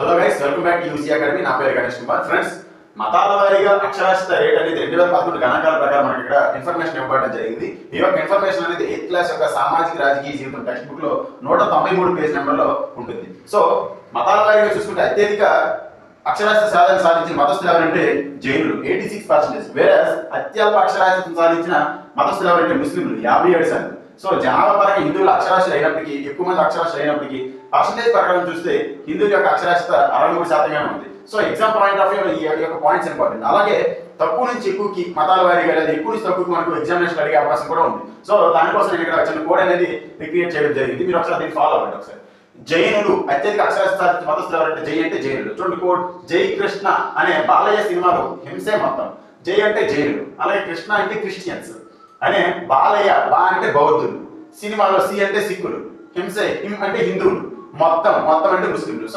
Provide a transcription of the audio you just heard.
Hello guys welcome back UC academy నా పేరు Ganesh Kumar. Friends మతాల వారీగా అక్షరాస్యత రేట్ అనేది రెండు వేల పదకొండు గణాంకాల ప్రకారం మనకి ఇక్కడ ఇన్ఫర్మేషన్ ఇవ్వడం జరిగింది. ఈ యొక్క ఇన్ఫర్మేషన్ అనేది ఎయిత్ క్లాస్ యొక్క సామాజిక రాజకీయ జీవితం టెక్స్ట్ బుక్లో నూట తొంభై మూడు పేజ్ నెంబర్లో ఉంటుంది. సో మతాల వారీగా చూసుకుంటే అత్యధిక అక్షరాస్యత సాధన సాధించిన మతస్థులు ఎవరంటే జైనులు ఎయిటీ సిక్స్ పర్సెంటేజ్ వేరే అత్యల్ప అక్షరాస్యత సాధించిన మతస్థులు ఎవరంటే ముస్లింలు యాభై ఏడు శాతం. సో జనాభా పరంగా హిందువులు అక్షరాస్యులు అయినప్పటికీ ఎక్కువ మంది అక్షరాస్యులు అయినప్పటికీ పర్సంటేజ్ ప్రకారం చూస్తే హిందువుల యొక్క అక్షరాస్యత అరవై మూడు శాతంగా ఉంది. So exam point of view ఈ యొక్క పాయింట్స్ ఇంపార్టెంట్ అలాగే తక్కువ నుంచి ఎక్కువకి మతాల వారీగా లేదా ఎక్కువ నుంచి తక్కువకి మనకు ఎగ్జామినేషన్ అడిగే అవకాశం కూడా ఉంది. సో దానికోసం నేను ఇక్కడ చిన్న కోడ్ అనేది రిక్రియేట్ చేయడం జరిగింది. మీరు ఒకసారి దీన్ని ఫాలో అవ్వండి ఒకసారి. జైనులు అత్యధిక అక్షరాస్యత మతస్థులు ఎవరంటే జై అంటే జైనులు. చూడండి కోడ్ జై కృష్ణ అనే బాలయ్య సినిమాలో హింసే మొత్తం. జై అంటే జైనులు అలాగే కృష్ణ అంటే క్రిస్టియన్స్ అనే బాలయ్య బా అంటే బౌద్ధులు. సినిమాలో సి అంటే సిక్కులు హింసే హిం అంటే హిందువులు. మొత్తం మొత్తం అంటే ముస్లింలు.